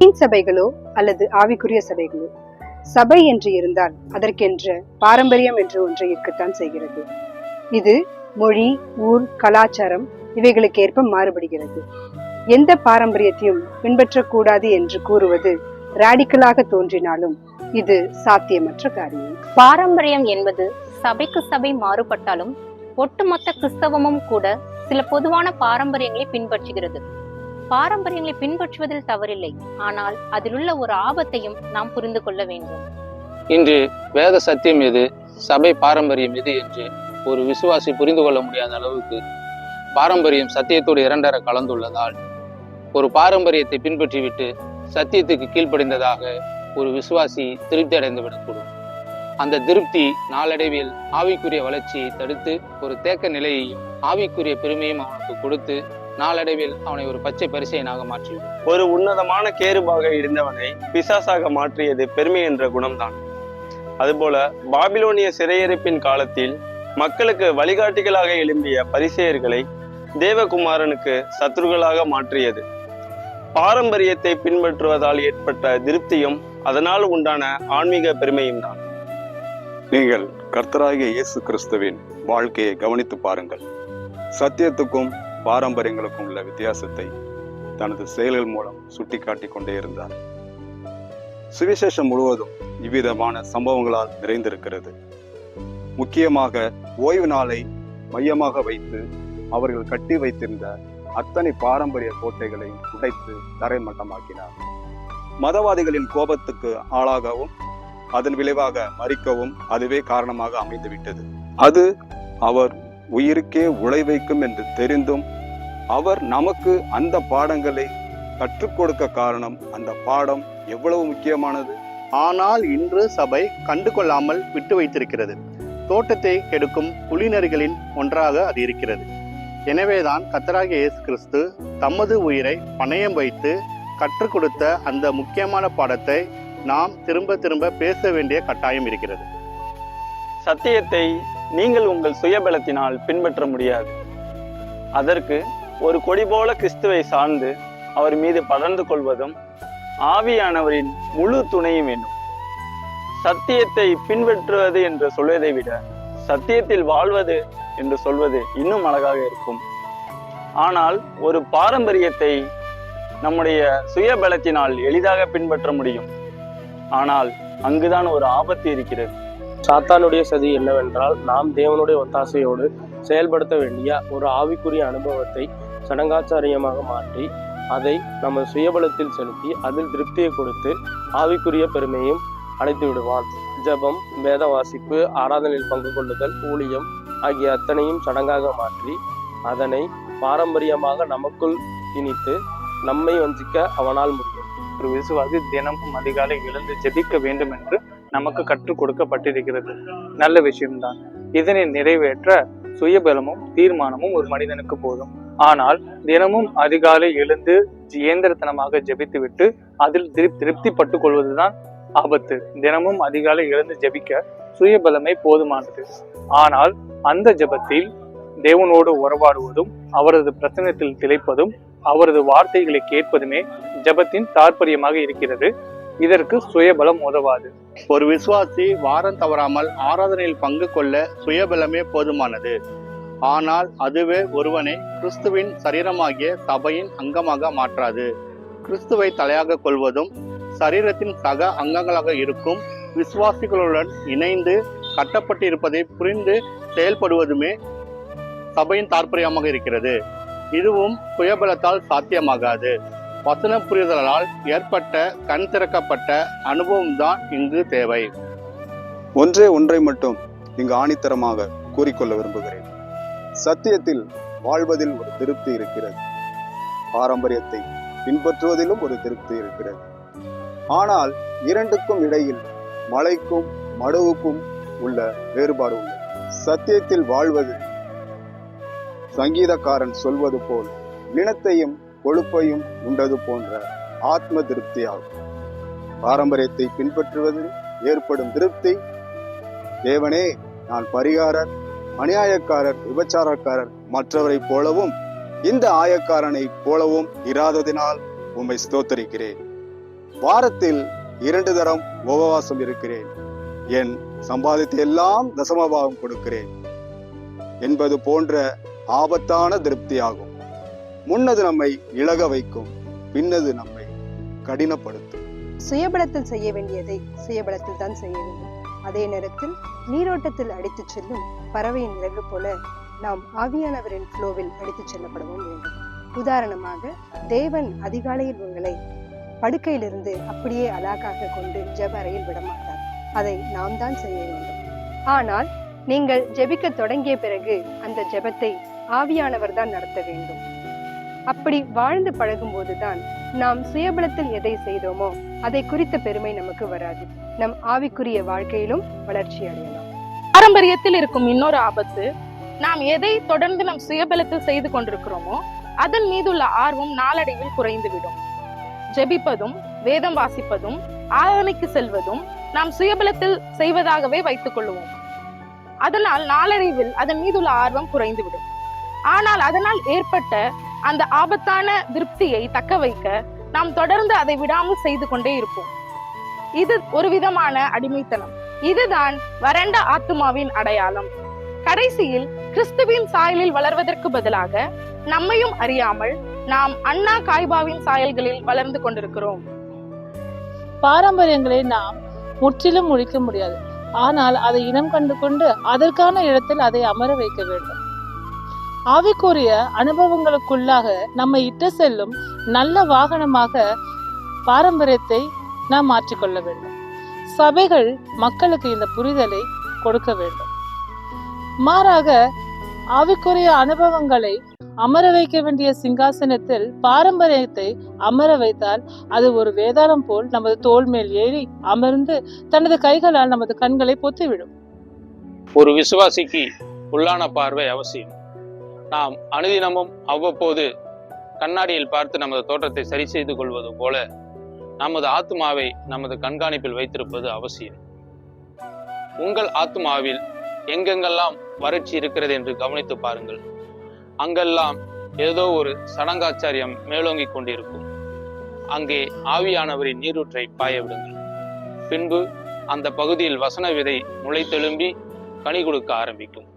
மீன் சபைகளோ அல்லது ஆவிக்குரிய சபைகளோ? சபை என்று இருந்தால் அதற்கென்ற பாரம்பரியம் என்று ஒன்று இருக்கத்தான் செய்கிறது. இது மொழி ஊர் கலாச்சாரம் இவைகளுக்கு ஏற்ப மாறுபடுகிறது. எந்த பாரம்பரியத்தையும் பின்பற்றக்கூடாது என்று கூறுவது ராடிக்கலாக தோன்றினாலும் இது சாத்தியமற்ற காரியம். பாரம்பரியம் என்பது சபைக்கு சபை மாறுபட்டாலும் ஒட்டுமொத்த கிறிஸ்தவமும் கூட சில பொதுவான பாரம்பரியங்களை பின்பற்றுகிறது. பாரம்பரியங்களை பின்பற்றுவதில் தவறில்லை. ஆனால் அதிலுள்ள ஒரு ஆபத்தையும் நாம் புரிந்து கொள்ள வேண்டும். இன்று வேத சத்தியம் எது சபை பாரம்பரியம் எது என்று ஒரு விசுவாசி புரிந்து கொள்ள முடியாத அளவுக்கு பாரம்பரியம் சத்தியத்தோடு இரண்டர கலந்துள்ளதால் ஒரு பாரம்பரியத்தை பின்பற்றிவிட்டு சத்தியத்துக்கு கீழ்ப்படிந்ததாக ஒரு விசுவாசி திருப்தி அடைந்து விடக்கூடும். அந்த திருப்தி நாளடைவில் ஆவிக்குரிய வளர்ச்சியை தடுத்து ஒரு தேக்க நிலையையும் ஆவிக்குரிய பெருமையும் அவனுக்கு கொடுத்து நாளடைவில் அவனை ஒரு பச்சை பரிசையனாக மாற்றிவிடும் ஒரு உன்னதமான கேருபாக இருந்தவனை பிசாசாக மாற்றியது பெருமை என்ற குணம்தான். அதுபோல பாபிலோனிய சிறையிருப்பின் காலத்தில் மக்களுக்கு வழிகாட்டிகளாக எழும்பிய பரிசேயர்களை தேவகுமாரனுக்கு சத்துருக்களாக மாற்றியது. பாரம்பரியத்தை பின்பற்றுவதால் ஏற்பட்ட திருப்தியும் அதனால் உண்டான ஆன்மீக பெருமையும் தான் நீங்கள் கர்த்தராகிய இயேசு கிறிஸ்துவின் வாழ்க்கையை கவனித்து பாருங்கள். சத்தியத்துக்கும் பாரம்பரியங்களுக்கும் உள்ள வித்தியாசத்தை தனது செயல்கள் மூலம் சுட்டிக்காட்டி கொண்டே இருந்தார். சுவிசேஷம் முழுவதும் இவ்விதமான சம்பவங்களால் நிறைந்திருக்கிறது. முக்கியமாக ஓய்வு நாளை மையமாக வைத்து அவர்கள் கட்டி வைத்திருந்த அத்தனை பாரம்பரிய கோட்டைகளை உடைத்து தரைமட்டமாக்கினார். மதவாதிகளின் கோபத்துக்கு ஆளாகவும் அதன் விளைவாக மறிக்கவும் அதுவே காரணமாக அமைந்துவிட்டது. அது அவர் உயிருக்கே உழை வைக்கும் என்று தெரிந்தும் அவர் நமக்கு அந்த பாடங்களை கற்றுக் கொடுக்க காரணம் அந்த பாடம் எவ்வளவு முக்கியமானது? ஆனால் இன்று சபை கண்டு கொள்ளாமல் விட்டு வைத்திருக்கிறது. தோட்டத்தை கெடுக்கும் புலிநரிகளின் ஒன்றாக அது இருக்கிறது. எனவேதான் கத்தராகிய இயேசு கிறிஸ்து தமது உயிரை பணயம் வைத்து கற்றுக் கொடுத்த அந்த முக்கியமான பாடத்தை நாம் திரும்ப திரும்ப பேச வேண்டிய கட்டாயம் இருக்கிறது. சத்தியத்தை நீங்கள் உங்கள் சுயபலத்தினால் பின்பற்ற முடியாது. அதற்கு ஒரு கொடி போல கிறிஸ்துவை சார்ந்து அவர் மீது படர்ந்து கொள்வதும் ஆவியானவரின் முழு துணையும் வேண்டும். சத்தியத்தை பின்பற்றுவது என்று சொல்வதை விட சத்தியத்தில் வாழ்வது என்று சொல்வது இன்னும் அழகாக இருக்கும். ஆனால் ஒரு பாரம்பரியத்தை நம்முடைய சுயபலத்தினால் எளிதாக பின்பற்ற முடியும். ஆனால் அங்குதான் ஒரு ஆபத்து இருக்கிறது. சாத்தானுடைய சதி என்னவென்றால் நாம் தேவனுடைய ஒத்தாசையோடு செயல்படுத்த வேண்டிய ஒரு ஆவிக்குரிய அனுபவத்தை சடங்காச்சாரியமாக மாற்றி அதை நம்ம சுயபலத்தில் செலுத்தி அதில் திருப்தியை கொடுத்து ஆவிக்குரிய பெருமையும் அழைத்து விடுவான். ஜெபம் வேத வாசிப்பு ஆராதனையில் பங்கு கொள்ளுதல் ஊழியம் ஆகிய அத்தனையும் சடங்காக மாற்றி அதனை பாரம்பரியமாக நமக்குள் திணித்து நம்மை வஞ்சிக்க அவனால் முடியும். ஒரு விசுவாசி தினமும் அதிகாலை எழுந்து ஜெபிக்க வேண்டும் என்று நமக்கு கற்றுக் கொடுக்கப்பட்டிருக்கிறது. நல்ல விஷயம்தான். இதனை நிறைவேற்ற சுயபலமும் தீர்மானமும் ஒரு மனிதனுக்கு போதும். ஆனால் தினமும் அதிகாலை எழுந்து இயந்திரத்தனமாக ஜெபித்துவிட்டு அதில் திருப் பட்டு கொள்வதுதான் ஆபத்து. தினமும் அதிகாலை எழுந்து ஜெபிக்க சுயபலமே போதுமானது. ஆனால் அந்த ஜெபத்தில் தேவனோடு உறவாடுவதும் அவரது பிரச்சனத்தில் திளைப்பதும் அவரது வார்த்தைகளை கேட்பதுமே ஜெபத்தின் தாற்பயமாக இருக்கிறது. இதற்கு சுயபலம் உதவாது. ஒரு விசுவாசி வாரம் தவறாமல் ஆராதனையில் பங்கு கொள்ள சுயபலமே போதுமானது. ஆனால் அதுவே ஒருவனை கிறிஸ்துவின் சரீரமாகிய சபையின் அங்கமாக மாற்றாது. கிறிஸ்துவை தலையாக கொள்வதும் சரீரத்தின் சக அங்கங்களாக இருக்கும் விசுவாசிகளுடன் இணைந்து கட்டப்பட்டிருப்பதை புரிந்து செயல்படுவதுமே சபையின் தாற்பயமாக இருக்கிறது. இதுவும் சுயபலத்தால் சாத்தியமாகாது. வசன புரிதலால் ஏற்பட்ட கண் திறக்கப்பட்ட அனுபவம் தான் இங்கு தேவை. ஒன்றே ஒன்றை மட்டும் இங்கு ஆணித்தரமாக கூறிக்கொள்ள விரும்புகிறேன். சத்தியத்தில் வாழ்வதில் ஒரு திருப்தி இருக்கிறது. பாரம்பரியத்தை பின்பற்றுவதிலும் ஒரு திருப்தி இருக்கிறது. ஆனால் இரண்டுக்கும் இடையில் மலைக்கும் மடுவுக்கும் உள்ள வேறுபாடு உள்ளது சத்தியத்தில் வாழ்வது சங்கீதக்காரன் சொல்வது போல் நினத்தையும் கொழுப்பையும் உண்டது போன்ற ஆத்ம திருப்தியாகும். பாரம்பரியத்தை பின்பற்றுவதில் ஏற்படும் திருப்தி தேவனே நான் பரிகாரர் அநியாயக்காரர் விபச்சாரக்காரர் மற்றவரைப் போலவும் இந்த ஆயக்காரனைப் போலவும் இராததினால் உம்மை ஸ்தோத்தரிக்கிறேன். வாரத்தில் இரண்டு தரம் உபவாசம் இருக்கிறேன். என் சம்பாதித்த எல்லாம் தசமபாகம் கொடுக்கிறேன். என்பது போன்ற ஆபத்தான திருப்தியாகும். முன்னது நம்மை இழக வைக்கும் பின்னது நம்மை கடினப்படுத்தும். சுயபலத்தில் செய்ய வேண்டியதை சுயபலத்தில் தான் செய்ய வேண்டும். அதே நேரத்தில் நீரோட்டத்தில் அடித்துச் செல்லும் பறவையின் இறகு போல நாம் ஆவியானவரின் ஃப்ளோவில் அடித்துச் செல்லப்படவும் வேண்டும் உதாரணமாக தேவன் அதிகாலையில் உங்களை படுக்கையிலிருந்து அப்படியே அழகாக கொண்டு ஜெப அறையில் விடமாட்டார். அதை நாம் தான் செய்ய வேண்டும். ஆனால் நீங்கள் ஜெபிக்க தொடங்கிய பிறகு அந்த ஜெபத்தை ஆவியானவர் தான் நடத்த வேண்டும். அப்படி வாழ்ந்து பழகும்போதுதான் நாம் சுயபலத்தில் எதை செய்தோமோ அதை குறித்த பெருமை நமக்கு வராது. நம் ஆவிக்குரிய வாழ்க்கையிலும் வளர்ச்சி அடையலாம். பாரம்பரியத்தில் இருக்கும் இன்னொரு ஆபத்து நாம் எதை தொடர்ந்து நம் சுயபலத்தில் செய்து கொண்டிருக்கிறோமோ அதன் மீதுள்ள ஆர்வம் நாளடைவில் குறைந்துவிடும். ஜெபிப்பதும் வேதம் வாசிப்பதும் ஆராதனைக்கு செல்வதும் நாம் சுயபலத்தில் செய்வதாகவே வைத்துக் கொள்வோம். அதனால் நாளடைவில் அதன் மீதுள்ள ஆர்வம் குறைந்துவிடும். ஆனால் அதனால் ஏற்பட்ட அந்த ஆபத்தான திருப்தியை தக்க வைக்க நாம் தொடர்ந்து அதை விடாமல் செய்து கொண்டே இருப்போம். இது ஒரு விதமான அடிமைத்தனம். இதுதான் வறண்ட ஆத்துமாவின் அடையாளம். கடைசியில் கிறிஸ்துவின் சாயலில் வளர்வதற்கு பதிலாக நம்மையும் அறியாமல் நாம் அண்ணா காய்பாவின் சாயல்களில் வளர்ந்து கொண்டிருக்கிறோம். பாரம்பரியங்களை நாம் முற்றிலும் ஒழிக்க முடியாது. ஆனால் அதை இனம் கண்டு கொண்டு அதற்கான இடத்தில் அதை அமர வைக்க வேண்டும். ஆவிக்குரிய அனுபவங்களுக்குள்ளாக நம்மை இட்டு செல்லும் நல்ல வாகனமாக பாரம்பரியத்தை நாம் மாற்றிக்கொள்ள வேண்டும். சபைகள் மக்களுக்கு இந்த புரிதலை கொடுக்க வேண்டும். மாறாக ஆவிக்குரிய அனுபவங்களை அமர வைக்க வேண்டிய சிங்காசனத்தில் பாரம்பரியத்தை அமர வைத்தால் அது ஒரு வேதாளம் போல் நமது தோல் மேல் ஏறி அமர்ந்து தனது கைகளால் நமது கண்களை பொத்திவிடும். ஒரு விசுவாசிக்கு உள்ளான பார்வை அவசியம். நாம் அனுதினமும் அவ்வப்போது கண்ணாடியில் பார்த்து நமது தோற்றத்தை சரி செய்து கொள்வது போல நமது ஆத்மாவை நமது கண்காணிப்பில் வைத்திருப்பது அவசியம். உங்கள் ஆத்மாவில் எங்கெங்கெல்லாம் வறட்சி இருக்கிறது என்று கவனித்து பாருங்கள். அங்கெல்லாம் ஏதோ ஒரு சடங்காச்சாரியம் மேலோங்கிக் கொண்டிருக்கும். அங்கே ஆவியானவரின் நீரூற்றை பாய விடுங்கள் பின்பு அந்த பகுதியில் வசன விதை முளைத்தெழும்பி கனி கொடுக்க ஆரம்பிக்கும்.